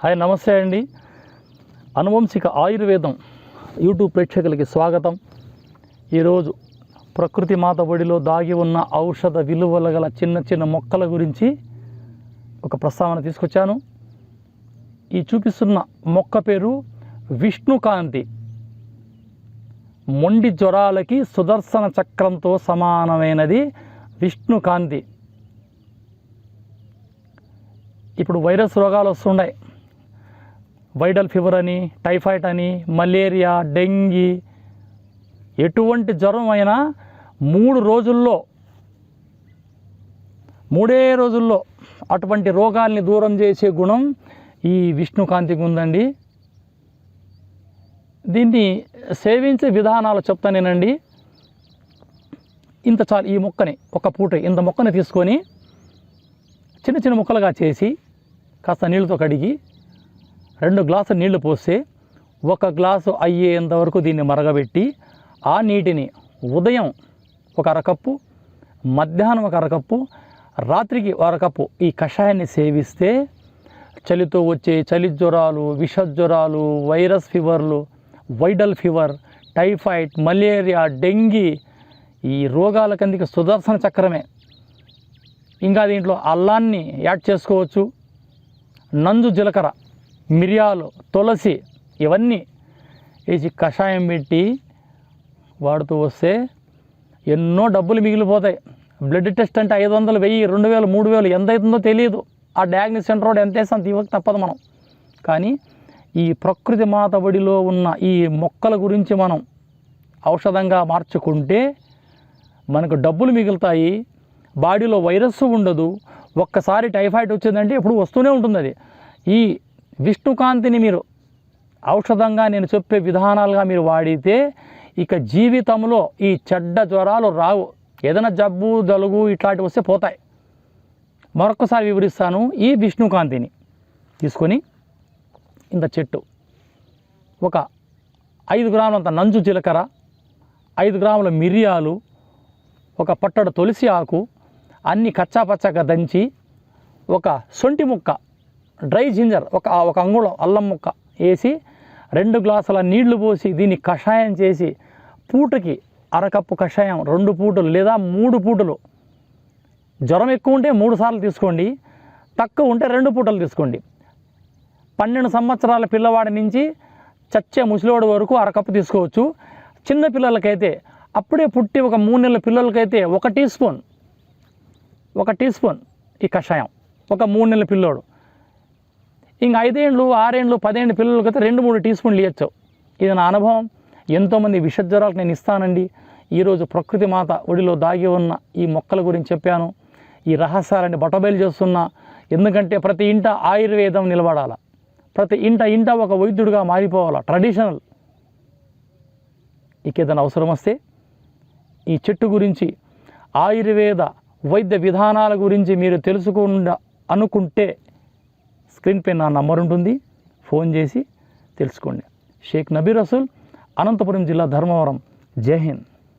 Hi నమస్తే అండి. అనువంశిక ఆయుర్వేదం యూట్యూబ్ ప్రేక్షకులకి స్వాగతం. ఈరోజు ప్రకృతి మాత ఒడిలో దాగి ఉన్న ఔషధ విలువల గల చిన్న చిన్న మొక్కల గురించి ఒక ప్రస్తావన తీసుకొచ్చాను. ఈ చూపిస్తున్న మొక్క పేరు విష్ణుకాంతి. మొండి జ్వరాలకి సుదర్శన చక్రంతో సమానమైనది విష్ణుకాంతి. ఇప్పుడు వైరస్ రోగాలు వస్తున్నాయి. వైడల్ ఫీవర్ అని టైఫాయిడ్ అని మలేరియా డెంగీ ఎటువంటి జ్వరం అయినా మూడు రోజుల్లో మూడే రోజుల్లో అటువంటి రోగాల్ని దూరం చేసే గుణం ఈ విష్ణుకాంతికి ఉందండి. దీన్ని సేవించే విధానాలు చెప్తానేనండి ఇంత చాలు ఈ మొక్కని ఒక పూట ఇంత మొక్కని తీసుకొని చిన్న చిన్న ముక్కలుగా చేసి కాస్త నీళ్ళతో కడిగి రెండు గ్లాసులు నీళ్ళు పోస్తే ఒక గ్లాసు అయ్యేంత వరకు దీన్ని మరగబెట్టి ఆ నీటిని ఉదయం ఒక అరకప్పు మధ్యాహ్నం ఒక అరకప్పు రాత్రికి అరకప్పు ఈ కషాయాన్ని సేవిస్తే చలితో వచ్చే చలి జ్వరాలు విష జ్వరాలు virus ఫీవర్లు Widal fever typhoid malaria dengue ఈ రోగాల కిందకి సుదర్శన చక్రమే. ఇంకా దీంట్లో అల్లాన్ని యాడ్ చేసుకోవచ్చు. నంజు జీలకర్ర. మిరియాలు తులసి ఇవన్నీ వేసి కషాయం పెట్టి వాడుతూ వస్తే ఎన్నో డబ్బులు మిగిలిపోతాయి. బ్లడ్ టెస్ట్ అంటే ఐదు వందలు వెయ్యి రెండు వేలు మూడు వేలు ఎంత అవుతుందో తెలియదు. ఆ డయాగ్నోస్ సెంటర్ రోడ్ ఎంత వేస్తాం తీవక తప్పదు మనం. కానీ ఈ ప్రకృతి మాతబడిలో ఉన్న ఈ మొక్కల గురించి మనం ఔషధంగా మార్చుకుంటే మనకు డబ్బులు మిగులుతాయి. బాడీలో వైరస్ ఉండదు. ఒక్కసారి టైఫాయిడ్ వచ్చిందంటే ఎప్పుడు వస్తూనే ఉంటుంది అది. ఈ విష్ణుకాంతిని మీరు ఔషధంగా నేను చెప్పే విధానాలుగా మీరు వాడితే ఇక జీవితంలో ఈ చెడ్డ జ్వరాలు రావు. ఏదైనా జబ్బు జలుగు ఇట్లాంటివి వస్తే పోతాయి. మరొకసారి వివరిస్తాను ఈ విష్ణుకాంతిని తీసుకొని ఇంత చెట్టు. ఒక ఐదు గ్రాములంత నంజు జీలకర్ర ఐదు గ్రాముల మిరియాలు ఒక పట్టడు తులసి ఆకు అన్ని కచ్చాపచ్చగా దంచి ఒక సొంటి ముక్క డ్రై జింజర్ ఒక ఒక అంగుళం అల్లం ముక్క వేసి రెండు గ్లాసుల నీళ్ళు పోసి దీన్ని కషాయం చేసి పూటకి అరకప్పు కషాయం రెండు పూటలు లేదా మూడు పూటలు. జ్వరం ఎక్కువ ఉంటే మూడు సార్లు తీసుకోండి తక్కువ ఉంటే రెండు పూటలు తీసుకోండి. పన్నెండు సంవత్సరాల పిల్లవాడి నుంచి చచ్చే ముసలివాడి వరకు అరకప్పు తీసుకోవచ్చు. చిన్న పిల్లలకైతే అప్పుడే పుట్టి ఒక మూడు నెలల పిల్లలకైతే ఒక టీ స్పూన్ ఒక టీ స్పూన్ ఈ కషాయం ఒక మూడు నెలల పిల్లోడు. ఇంక ఐదేండ్లు ఆరేండ్లు పదేండ్ల పిల్లలకైతే రెండు మూడు టీ స్పూన్లు ఇవ్వచ్చు ఇది నా అనుభవం. ఎంతోమంది విషజ్వరాలకు నేను ఇస్తానండి. ఈరోజు ప్రకృతి మాత ఒడిలో దాగి ఉన్న ఈ మొక్కల గురించి చెప్పాను. ఈ రహస్యాలని బట్టబయలు చేస్తున్నా. ఎందుకంటే ప్రతి ఇంట ఆయుర్వేదం నిలబడాల. ప్రతి ఇంట ఇంట ఒక వైద్యుడిగా మారిపోవాలా. ట్రెడిషనల్. ఇక ఏదైనా అవసరం వస్తే ఈ చెట్టు గురించి ఆయుర్వేద వైద్య విధానాల గురించి మీరు తెలుసుకుండా అనుకుంటే స్క్రీన్ పై నా నంబర్ ఉంటుంది. ఫోన్ చేసి తెలుసుకోండి. షేక్ నబీ రసూల్ అనంతపురం జిల్లా ధర్మవరం. జై హింద్.